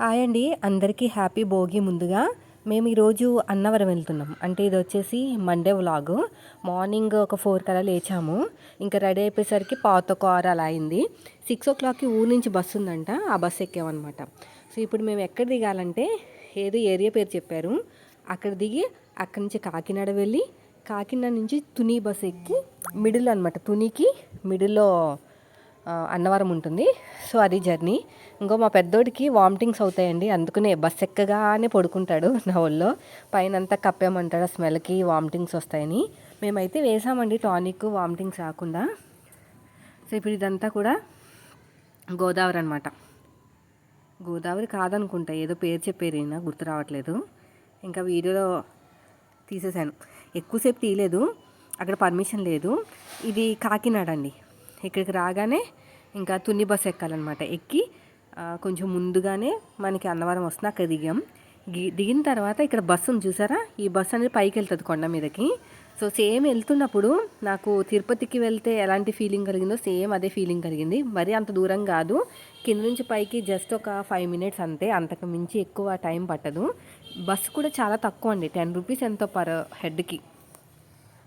Hi అండి. అందరికీ happy Bhogi ముందుగా. మేము ఈరోజు అన్నవరం వెళ్తున్నాం. అంటే ఇది వచ్చేసి మండే వ్లాగ్. మార్నింగ్ ఒక ఫోర్ కల్లా లేచాము. ఇంకా రెడీ అయిపోయేసరికి పాత కార్ అలా అయింది. సిక్స్ ఓ క్లాక్కి ఊరు నుంచి బస్సు ఉందంట. ఆ బస్సు ఎక్కామన్నమాట. సో ఇప్పుడు మేము ఎక్కడ దిగాలంటే ఏదో ఏరియా పేరు చెప్పారు. అక్కడ దిగి అక్కడి నుంచి కాకినాడ వెళ్ళి కాకినాడ నుంచి తుని బస్సు ఎక్కి మిడిల్ అనమాట తునికి మిడిల్లో అన్నవరం ఉంటుంది. సో అది జర్నీ. ఇంకో మా పెద్దోడికి వామిటింగ్స్ అవుతాయండి. అందుకనే బస్ ఎక్కగానే పడుకుంటాడు నా ఒళ్ళో. పైన అంతా కప్పామంటాడు ఆ స్మెల్కి వామిటింగ్స్ వస్తాయని. మేమైతే వేసామండి టానిక్ వామిటింగ్స్ రాకుండా. సో ఇప్పుడు ఇదంతా కూడా గోదావరి అనమాట గోదావరి కాదనుకుంటా. ఏదో పేరు చెప్పారు నా గుర్తు రావట్లేదు. ఇంకా వీడియోలో తీసేశాను. ఎక్కువసేపు తీయలేదు. అక్కడ పర్మిషన్ లేదు. ఇది కాకినాడ అండి. ఇక్కడికి రాగానే ఇంకా తుని బస్ ఎక్కాలన్నమాట. ఎక్కి కొంచెం ముందుగానే మనకి అన్నవరం వస్తుంది. అక్కడ దిగాం. దిగిన తర్వాత ఇక్కడ బస్సు చూసారా? ఈ బస్సు అనేది పైకి వెళ్తుంది కొండ మీదకి. సో సేమ్ వెళ్తున్నప్పుడు నాకు తిరుపతికి వెళ్తే ఎలాంటి ఫీలింగ్ కలిగిందో సేమ్ అదే ఫీలింగ్ కలిగింది. మరి అంత దూరం కాదు. కింద నుంచి పైకి జస్ట్ ఒక ఫైవ్ మినిట్స్ అంతే. అంతకు మించి ఎక్కువ టైం పట్టదు. బస్సు కూడా చాలా తక్కువ అండి. టెన్ రూపీస్ ఎంతో పర్ హెడ్కి.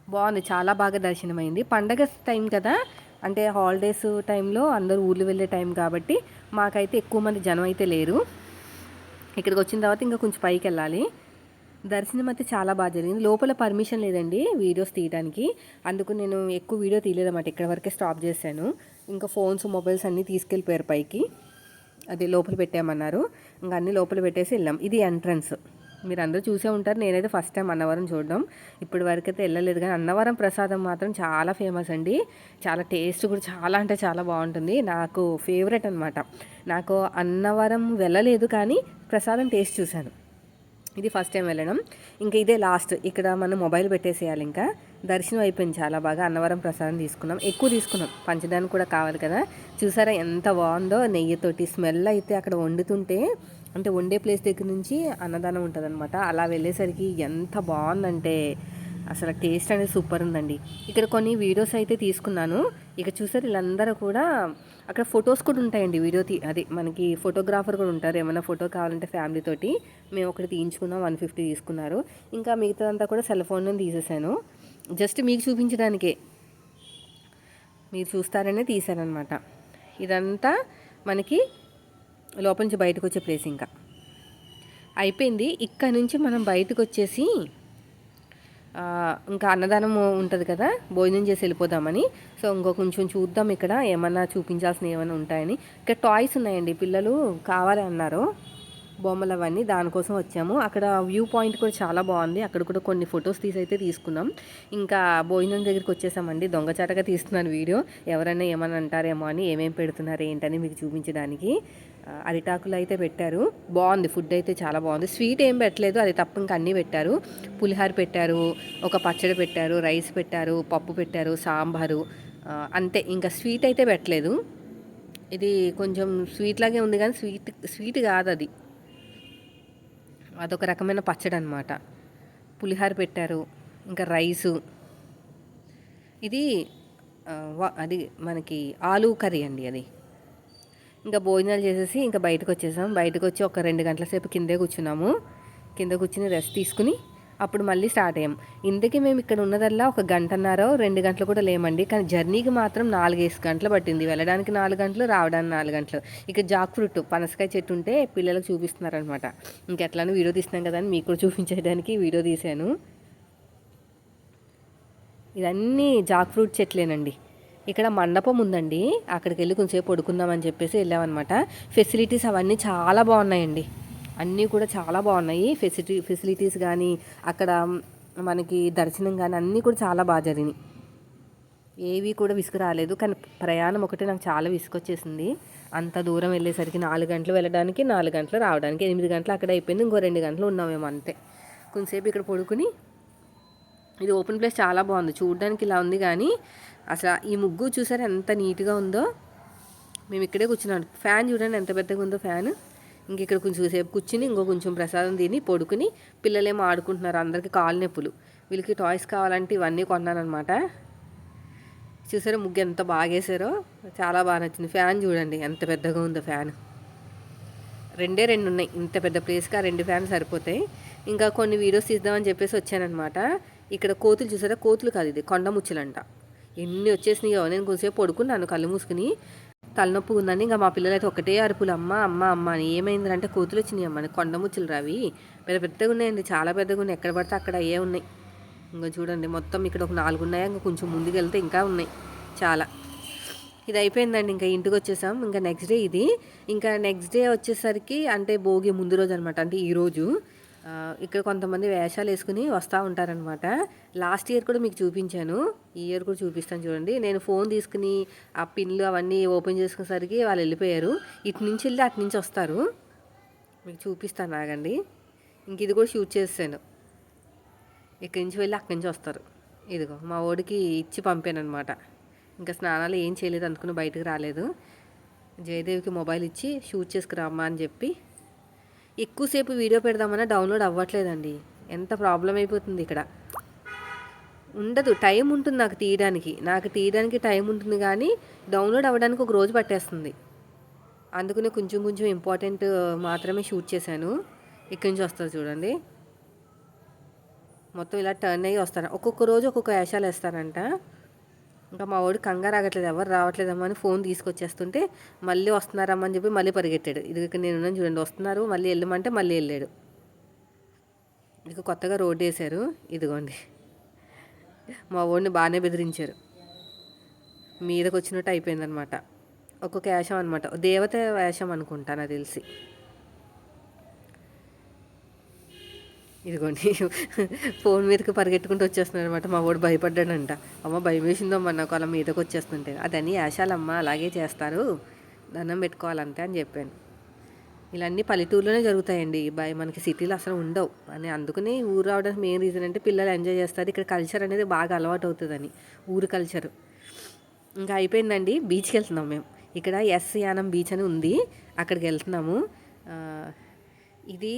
బాగుంది. చాలా బాగా దర్శనమైంది. పండగ టైం కదా? అంటే హాలిడేస్ టైంలో అందరూ ఊర్లు వెళ్ళే టైం కాబట్టి మాకైతే ఎక్కువ మంది జనం అయితే లేరు. ఇక్కడికి వచ్చిన తర్వాత ఇంకా కొంచెం పైకి వెళ్ళాలి. దర్శనం అయితే చాలా బాగా జరిగింది. లోపల పర్మిషన్ లేదండి వీడియోస్ తీయడానికి అందుకు నేను ఎక్కువ వీడియో తీయలేదన్నమాట. ఇక్కడ వరకే స్టాప్ చేశాను. ఇంకా ఫోన్స్ మొబైల్స్ అన్నీ తీసుకెళ్ళిపోయారు పైకి. అది లోపల పెట్టామన్నారు. ఇంకా అన్నీ లోపల పెట్టేసి వెళ్ళాం. ఇది ఎంట్రన్స్ మీరు అందరూ చూసే ఉంటారు. నేనైతే ఫస్ట్ టైం అన్నవరం చూడడం. ఇప్పటి వరకు అయితే వెళ్ళలేదు కానీ అన్నవరం ప్రసాదం మాత్రం చాలా ఫేమస్ అండి. చాలా టేస్ట్ కూడా చాలా అంటే చాలా బాగుంటుంది. నాకు ఫేవరెట్ అనమాట నాకు అన్నవరం వెళ్ళలేదు కానీ ప్రసాదం టేస్ట్ చూశాను. ఇది ఫస్ట్ టైం వెళ్ళడం. ఇంకా ఇదే లాస్ట్ ఇక్కడ మనం మొబైల్ పెట్టేసేయాలి ఇంకా. దర్శనం అయిపోయింది చాలా బాగా. అన్నవరం ప్రసాదం తీసుకున్నాం. ఎక్కువ తీసుకున్నాం. పంచదారం కూడా కావాలి కదా. చూసారా ఎంత బాగుందో? నెయ్యితోటి స్మెల్ అయితే అక్కడ వండుతుంటే అంటే వండే ప్లేస్ దగ్గర నుంచి అన్నదానం ఉంటుందన్నమాట. అలా వెళ్ళేసరికి ఎంత బాగుందంటే అసలు టేస్ట్ అనేది సూపర్ ఉందండి. ఇక్కడ కొన్ని వీడియోస్ అయితే తీసుకున్నాను. ఇక చూసారు వీళ్ళందరూ కూడా అక్కడ ఫొటోస్ కూడా ఉంటాయండి వీడియో తీ అదే మనకి ఫోటోగ్రాఫర్ కూడా ఉంటారు. ఏమైనా ఫోటో కావాలంటే ఫ్యామిలీతోటి మేము ఒకటి తీయించుకున్నాం వన్ ఫిఫ్టీ తీసుకున్నారు. ఇంకా మిగతాదంతా కూడా సెల్ ఫోన్లో తీసేసాను. జస్ట్ మీకు చూపించడానికే. మీరు చూస్తారనే తీశానమాట ఇదంతా మనకి లోపల నుంచి బయటకు వచ్చే ప్లేస్ ఇంకా. అయిపోయింది. ఇక్కడ నుంచి మనం బయటకు వచ్చేసి ఇంకా అన్నదానం ఉంటుంది కదా భోజనం చేసి వెళ్ళిపోదామని. సో ఇంకో కొంచెం చూద్దాం ఇక్కడ ఏమన్నా చూపించాల్సినవి ఏమైనా ఉంటాయని. ఇక్కడ టాయ్స్ ఉన్నాయండి పిల్లలు కావాలి అన్నారు బొమ్మలు అవన్నీ దానికోసం వచ్చాము. అక్కడ వ్యూ పాయింట్ కూడా చాలా బాగుంది. అక్కడ కూడా కొన్ని ఫొటోస్ తీసి అయితే తీసుకున్నాం. ఇంకా భోజనం దగ్గరికి వచ్చేసామండి. దొంగచాటగా తీస్తున్నాను వీడియో. ఎవరైనా ఏమని అంటారేమో అని ఏమేమి పెడుతున్నారు ఏంటని మీకు చూపించడానికి. అరిటాకులు అయితే పెట్టారు. బాగుంది. ఫుడ్ అయితే చాలా బాగుంది. స్వీట్ ఏం పెట్టలేదు. అది తప్ప ఇంకా అన్నీ పెట్టారు. పులిహార పెట్టారు. ఒక పచ్చడి పెట్టారు. రైస్ పెట్టారు. పప్పు పెట్టారు. సాంబారు. అంతే. ఇంకా స్వీట్ అయితే పెట్టలేదు. ఇది కొంచెం స్వీట్ లాగే ఉంది కానీ స్వీట్ స్వీట్ కాదు అది. అదొక రకమైన పచ్చడి అనమాట పులిహార పెట్టారు ఇంకా రైసు. ఇది అది మనకి ఆలు కర్రీ అండి అది. ఇంకా భోజనాలు చేసేసి ఇంకా బయటకు వచ్చేసాం బయటకు వచ్చి ఒక రెండు గంటల సేపు కిందే కూర్చున్నాము. కింద కూర్చుని రెస్ట్ తీసుకుని అప్పుడు మళ్ళీ స్టార్ట్ అయ్యాం. ఇంతకీ మేము ఇక్కడ ఉన్నదల్లా ఒక గంటన్నర రెండు గంటలు కూడా లేమండి. కానీ జర్నీకి మాత్రం నాలుగేసి గంటలు పట్టింది. వెళ్ళడానికి నాలుగు గంటలు రావడానికి నాలుగు గంటలు. ఇక జాక్ ఫ్రూట్ పనసకాయ చెట్టు ఉంటే పిల్లలకు చూపిస్తున్నారనమాట. ఇంకెట్లానో వీడియో తీస్తున్నాం కదా అని మీకు కూడా చూపించడానికి వీడియో తీశాను. ఇదన్నీ జాక్ ఫ్రూట్ చెట్లేనండి. ఇక్కడ మండపం ఉందండి. అక్కడికి వెళ్ళి కొంచెంసేపు పడుకుందామని చెప్పేసి వెళ్ళామన్నమాట. ఫెసిలిటీస్ అవన్నీ చాలా బాగున్నాయండి. అన్నీ కూడా చాలా బాగున్నాయి. ఫెసిలిటీ ఫెసిలిటీస్ కానీ అక్కడ మనకి దర్శనం కానీ అన్నీ కూడా చాలా బాగా జరిగినాయి. ఏవి కూడా విసుగు రాలేదు కానీ ప్రయాణం ఒకటి నాకు చాలా విసుగొచ్చేసింది. అంత దూరం వెళ్ళేసరికి నాలుగు గంటలు వెళ్ళడానికి నాలుగు గంటలు రావడానికి ఎనిమిది గంటలు అక్కడ అయిపోయింది ఇంకో రెండు గంటలు ఉన్నామేమో అంతే. కొంతసేపు ఇక్కడ పడుకుని ఇది ఓపెన్ ప్లేస్ చాలా బాగుంది. చూడడానికి ఇలా ఉంది కానీ అసలు ఈ ముగ్గు చూసారు ఎంత నీట్గా ఉందో? మేము ఇక్కడే కూర్చున్నాం. ఫ్యాన్ చూడండి ఎంత పెద్దగా ఉందో ఫ్యాన్. ఇంక ఇక్కడ కొంచెం సేపు కూర్చుని ఇంకో కొంచెం ప్రసాదం తిని పడుకుని పిల్లలేమో ఆడుకుంటున్నారు అందరికీ కాలు నొప్పులు. వీళ్ళకి టాయ్స్ కావాలంటే ఇవన్నీ కొన్నానమాట చూసారా ముగ్గు ఎంత బాగా వేసారో చాలా బాగా నచ్చింది. ఫ్యాన్ చూడండి ఎంత పెద్దగా ఉందో ఫ్యాన్. రెండే రెండు ఉన్నాయి. ఇంత పెద్ద ప్లేస్కి ఆ రెండు ఫ్యాన్ సరిపోతాయి. ఇంకా కొన్ని వీడియోస్ తీద్దామని చెప్పేసి వచ్చానమాట ఇక్కడ కోతులు చూసారా? కోతులు కాదు ఇది కొండ ముచ్చులంట. ఎన్ని వచ్చేసినాయో. నేను కొంచెంసేపు పడుకున్నాను కళ్ళు మూసుకుని. తలనొప్పి ఉందని ఇంకా మా పిల్లలైతే ఒకటే అరుపులు. అమ్మ అమ్మ అమ్మ అని ఏమైందంటే కోతులు వచ్చినాయి అమ్మ కొండ ముచ్చులు రావి. పెద్ద పెద్దగా ఉన్నాయండి చాలా పెద్దగా ఉన్నాయి. ఎక్కడ పడితే అక్కడ అయ్యే ఉన్నాయి. ఇంకా చూడండి మొత్తం ఇక్కడ ఒక నాలుగు ఉన్నాయి. ఇంకా కొంచెం ముందుకు వెళ్తే ఇంకా ఉన్నాయి చాలా. ఇది అయిపోయిందండి ఇంకా ఇంటికి వచ్చేసాం. ఇంకా నెక్స్ట్ డే ఇది. ఇంకా నెక్స్ట్ డే వచ్చేసరికి అంటే భోగి ముందు రోజు అనమాట అంటే ఈరోజు ఇక్కడ కొంతమంది వేషాలు వేసుకుని వస్తూ ఉంటారనమాట లాస్ట్ ఇయర్ కూడా మీకు చూపించాను. ఈ ఇయర్ కూడా చూపిస్తాను చూడండి. నేను ఫోన్ తీసుకుని ఆ పిన్లు అవన్నీ ఓపెన్ చేసుకునేసరికి వాళ్ళు వెళ్ళిపోయారు. ఇటు నుంచి వెళ్ళి అటు నుంచి వస్తారు. మీకు చూపిస్తాను ఆగండి. ఇంక ఇది కూడా షూట్ చేసాను ఇక్కడి నుంచి వెళ్ళి అక్కడి నుంచి వస్తారు. ఇదిగో మా ఓడికి ఇచ్చి పంపాను అనమాట ఇంకా స్నానాలు ఏం చేయలేదు అనుకుని బయటకు రాలేదు. జయదేవికి మొబైల్ ఇచ్చి షూట్ చేసుకురామ్మా అని చెప్పి ఎక్కువసేపు వీడియో పెడదామన్నా డౌన్లోడ్ అవ్వట్లేదండి. ఎంత ప్రాబ్లం అయిపోతుంది ఇక్కడ. ఉండదు టైం ఉంటుంది నాకు తీయడానికి. నాకు తీయడానికి టైం ఉంటుంది కానీ డౌన్లోడ్ అవ్వడానికి ఒక రోజు పట్టేస్తుంది. అందుకనే కొంచెం కొంచెం ఇంపార్టెంట్ మాత్రమే షూట్ చేశాను. ఇక్కడి నుంచి వస్తుంది చూడండి. మొత్తం ఇలా టర్న్ అయ్యి వస్తాను ఒక్కొక్క రోజు ఒక్కొక్క వేషాలు వేస్తారంట. ఇంకా మా వాడు కంగారు ఆగట్లేదు ఎవరు రావట్లేదమ్మా అని ఫోన్ తీసుకొచ్చేస్తుంటే మళ్ళీ వస్తున్నారమ్మా అని చెప్పి మళ్ళీ పరిగెట్టాడు. ఇది నేను చూడండి వస్తున్నారు మళ్ళీ వెళ్ళమంటే మళ్ళీ వెళ్ళాడు. ఇక కొత్తగా రోడ్డు వేశారు ఇదిగోండి. మా వాడిని బాగానే బెదిరించారు. మీదకి వచ్చినట్టు అయిపోయిందనమాట ఒక్కొక్క వేషం అనమాట దేవత వేషం అనుకుంటా నాకు తెలిసి. ఇదిగోండి. ఫోన్ మీదకి పరిగెట్టుకుంటూ వచ్చేస్తున్నాడు అనమాట మా వాడు భయపడ్డాడంట. అమ్మ భయం వేసిందమ్మా నాకు అలా మీదకి వచ్చేస్తుంటే. అదని యాశాలమ్మ అలాగే చేస్తారు. దండం పెట్టుకోవాలంతే అని చెప్పాను. ఇలాన్నీ పల్లెటూరులోనే జరుగుతాయండి. భయ మనకి సిటీలో అసలు ఉండవు. అని అందుకని ఊరు రావడానికి మెయిన్ రీజన్ అంటే పిల్లలు ఎంజాయ్ చేస్తారు. ఇక్కడ కల్చర్ అనేది బాగా అలవాటు అవుతుందని. ఊరు కల్చర్. ఇంకా అయిపోయిందండి. బీచ్కి వెళ్తున్నాం మేము. ఇక్కడ ఎస్ యానం బీచ్ అని ఉంది. అక్కడికి వెళ్తున్నాము. ఇది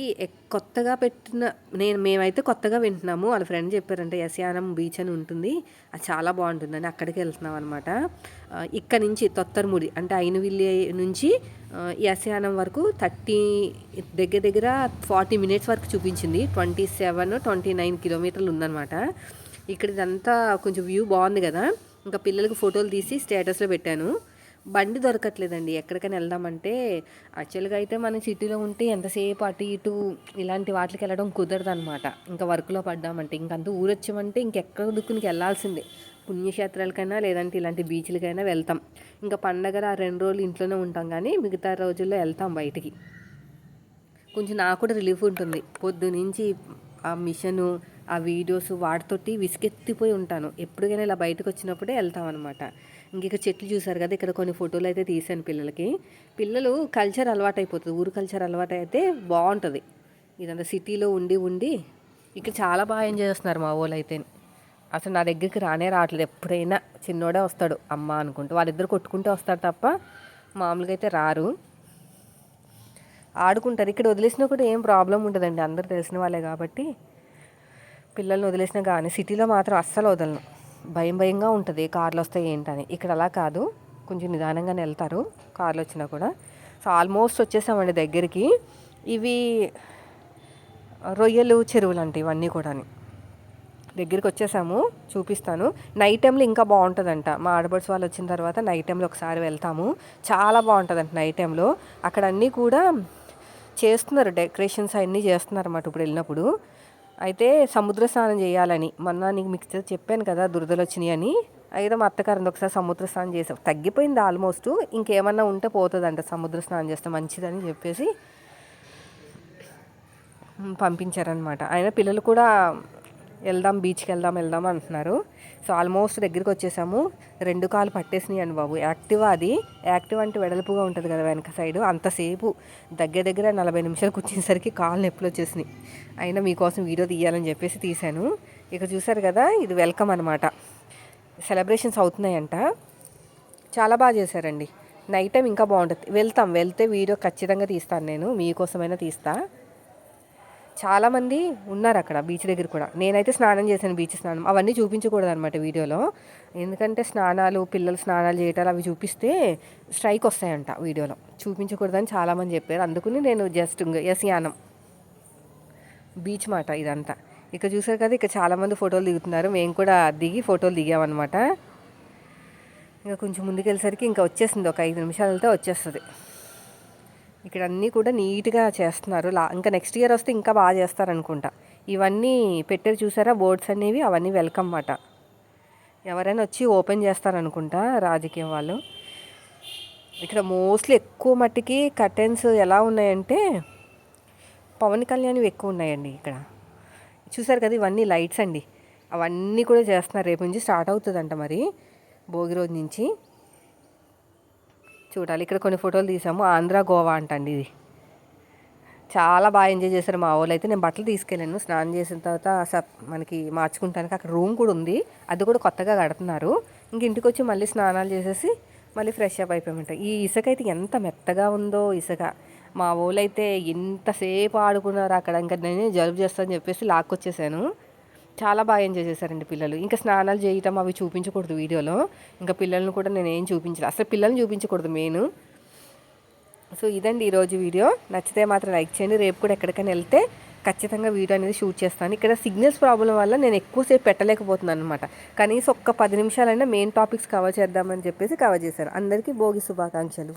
కొత్తగా పెట్టిన నేను మేమైతే కొత్తగా వింటున్నాము. వాళ్ళ ఫ్రెండ్ చెప్పారంటే యశయానం బీచ్ అని ఉంటుంది. అది చాలా బాగుంటుందని అక్కడికి వెళ్తున్నాం అనమాట ఇక్కడ నుంచి తొత్తరముడి అంటే ఐనవిల్లి నుంచి యశయానం వరకు థర్టీ దగ్గర దగ్గర ఫార్టీ మినిట్స్ వరకు చూపించింది. ట్వంటీ సెవెన్ ట్వంటీ నైన్ కిలోమీటర్లు ఉందన్నమాట. ఇక్కడ ఇదంతా కొంచెం వ్యూ బాగుంది కదా. ఇంకా పిల్లలకు ఫోటోలు తీసి స్టేటస్లో పెట్టాను. బండి దొరకట్లేదండి. ఎక్కడికైనా వెళ్దామంటే యాక్చువల్గా అయితే మనం సిటీలో ఉంటే ఎంతసేపు అటు ఇటు ఇలాంటి వాటికి వెళ్ళడం కుదరదు అనమాట ఇంకా వర్క్లో పడ్డామంటే ఇంకంత ఊరొచ్చామంటే ఇంకెక్కడ దుక్కునికి వెళ్ళాల్సిందే. పుణ్యక్షేత్రాలకైనా లేదంటే ఇలాంటి బీచ్లకైనా వెళ్తాం. ఇంకా పండగ ఆ రెండు రోజులు ఇంట్లోనే ఉంటాం కానీ మిగతా రోజుల్లో వెళ్తాం బయటికి. కొంచెం నాకు కూడా రిలీఫ్ ఉంటుంది. పొద్దు నుంచి ఆ మిషను ఆ వీడియోస్ వాటితోటి విసుకెత్తిపోయి ఉంటాను. ఎప్పటికైనా ఇలా బయటకు వచ్చినప్పుడే వెళ్తాం అనమాట ఇంక ఇక్కడ చెట్లు చూసారు కదా ఇక్కడ కొన్ని ఫోటోలు అయితే తీసాను పిల్లలకి. పిల్లలు కల్చర్ అలవాటైపోతుంది ఊరు కల్చర్ అలవాటు అయితే బాగుంటుంది. ఇదంతా సిటీలో ఉండి ఉండి ఇక్కడ చాలా బాగా ఎంజాయ్ చేస్తున్నారు మా వాళ్ళు అయితే అసలు నా దగ్గరికి రానే రావట్లేదు ఎప్పుడైనా చిన్నోడే వస్తాడు అమ్మ అనుకుంటూ. వాళ్ళిద్దరు కొట్టుకుంటూ వస్తారు తప్ప మామూలుగా అయితే రారు. ఆడుకుంటారు ఇక్కడ వదిలేసినా కూడా ఏం ప్రాబ్లం ఉంటుందండి అందరు తెలిసిన వాళ్ళే కాబట్టి. పిల్లల్ని వదిలేసినా కానీ సిటీలో మాత్రం అస్సలు వదలను. భయం భయంగా ఉంటుంది. కార్లు వస్తాయి ఏంటని. ఇక్కడ అలా కాదు. కొంచెం నిదానంగానే వెళ్తారు కార్లు వచ్చినా కూడా. సో ఆల్మోస్ట్ వచ్చేసామండి దగ్గరికి. ఇవి రొయ్యలు చెరువులు అంటే ఇవన్నీ కూడా దగ్గరికి వచ్చేసాము చూపిస్తాను. నైట్ టైంలో ఇంకా బాగుంటుందంట. మా ఆడబడ్స్ వాళ్ళు వచ్చిన తర్వాత నైట్ టైంలో ఒకసారి వెళ్తాము. చాలా బాగుంటుందంట నైట్ టైంలో. అక్కడ అన్నీ కూడా చేస్తున్నారు. డెకరేషన్స్ అన్నీ చేస్తున్నారు అన్నమాట ఇప్పుడు వెళ్ళినప్పుడు. అయితే సముద్ర స్నానం చేయాలని. మొన్న నీకు మీకు చెప్పాను కదా దురదలు వచ్చినాయి అని. అయితే మా అత్తగారిని ఒకసారి సముద్ర స్నానం చేసాం. తగ్గిపోయింది ఆల్మోస్ట్ ఇంకేమన్నా ఉంటే పోతుందంట సముద్ర స్నానం చేస్తే మంచిదని చెప్పేసి పంపించారనమాట ఆయన పిల్లలు కూడా వెళ్దాం బీచ్కి వెళ్దాం వెళ్దాం అంటున్నారు. సో ఆల్మోస్ట్ దగ్గరికి వచ్చేసాము. రెండు కాలు పట్టేసినాయి అండి బాబు. యాక్టివా అది. యాక్టివ్ అంటే వెడల్పుగా ఉంటుంది కదా వెనక సైడ్ అంతసేపు దగ్గర దగ్గర నలభై నిమిషాలు కూర్చునేసరికి కాలు నొప్పులు వచ్చేసినాయి. అయినా మీకోసం వీడియో తీయాలని చెప్పేసి తీశాను. ఇక చూసారు కదా ఇది వెల్కమ్ అనమాట సెలబ్రేషన్స్ అవుతున్నాయంట. చాలా బాగా చేశారండి. నైట్ టైం ఇంకా బాగుంటుంది. వెళ్తాం. వెళ్తే వీడియో ఖచ్చితంగా తీస్తాను నేను. మీకోసమైనా తీస్తా. చాలామంది ఉన్నారు అక్కడ బీచ్ దగ్గర కూడా. నేనైతే స్నానం చేశాను బీచ్ స్నానం. అవన్నీ చూపించకూడదు అనమాట వీడియోలో. ఎందుకంటే స్నానాలు పిల్లలు స్నానాలు చేయటాలు అవి చూపిస్తే స్ట్రైక్ వస్తాయంట వీడియోలో. చూపించకూడదని చాలామంది చెప్పారు. అందుకని నేను జస్ట్ ఎస్ యానం బీచ్ మాట ఇదంతా. ఇక చూసారు కదా ఇక చాలామంది ఫోటోలు దిగుతున్నారు. మేము కూడా దిగి ఫోటోలు దిగామన్నమాట. ఇంకా కొంచెం ముందుకు వెళ్ళేసరికి ఇంకా వచ్చేసింది ఒక ఐదు నిమిషాలతో వచ్చేస్తుంది. ఇక్కడ అన్నీ కూడా నీట్గా చేస్తున్నారు. లా ఇంకా నెక్స్ట్ ఇయర్ వస్తే ఇంకా బాగా చేస్తారనుకుంటా. ఇవన్నీ పెట్టారు చూసారా? బోర్డ్స్ అనేవి అవన్నీ వెల్కమ్ మాట ఎవరైనా వచ్చి ఓపెన్ చేస్తారనుకుంటా రాజకీయం వాళ్ళు. ఇక్కడ మోస్ట్లీ ఎక్కువ మట్టికి కర్టెన్స్ ఎలా ఉన్నాయంటే పవన్ కళ్యాణ్ ఎక్కువ ఉన్నాయండి ఇక్కడ. చూసారు కదా ఇవన్నీ లైట్స్ అండి. అవన్నీ కూడా చేస్తున్నారు. రేపు నుంచి స్టార్ట్ అవుతుందంట మరి. భోగి రోజు నుంచి. చూడాలి. ఇక్కడ కొన్ని ఫోటోలు తీసాము. ఆంధ్ర గోవా అంటండి ఇది. చాలా బాగా ఎంజాయ్ చేశారు మా వాళ్ళు. అయితే నేను బట్టలు తీసుకెళ్ళాను. స్నానం చేసిన తర్వాత సప్ మనకి మార్చుకుంటానికి అక్కడ రూమ్ కూడా ఉంది. అది కూడా కొత్తగా కడుతున్నారు. ఇంక ఇంటికి వచ్చి మళ్ళీ స్నానాలు చేసేసి మళ్ళీ ఫ్రెష్ అప్ అయిపోయామంట. ఈ ఇసుక అయితే ఎంత మెత్తగా ఉందో ఇసుక. మా వాళ్ళు అయితే ఎంతసేపు ఆడుకున్నారు అక్కడ. ఇంకా నేను జలుబు చేస్తానని చెప్పేసి లాక్కొచ్చేసాను. చాలా బాగా ఎంజాయ్ చేశారండి పిల్లలు. ఇంకా స్నానాలు చేయటం అవి చూపించకూడదు వీడియోలో. ఇంకా పిల్లల్ని కూడా నేను ఏం చూపించలేదు అసలు పిల్లల్ని చూపించకూడదు మెయిన్. సో ఇదండి ఈరోజు వీడియో. నచ్చితే మాత్రం లైక్ చేయండి. రేపు కూడా ఎక్కడికైనా వెళ్తే ఖచ్చితంగా వీడియో అనేది షూట్ చేస్తాను. ఇక్కడ సిగ్నల్స్ ప్రాబ్లం వల్ల నేను ఎక్కువసేపు పెట్టలేకపోతున్నాను అనమాట కనీసం ఒక్క పది నిమిషాలైనా మెయిన్ టాపిక్స్ కవర్ చేద్దామని చెప్పేసి కవర్ చేశారు అందరికీ భోగి శుభాకాంక్షలు.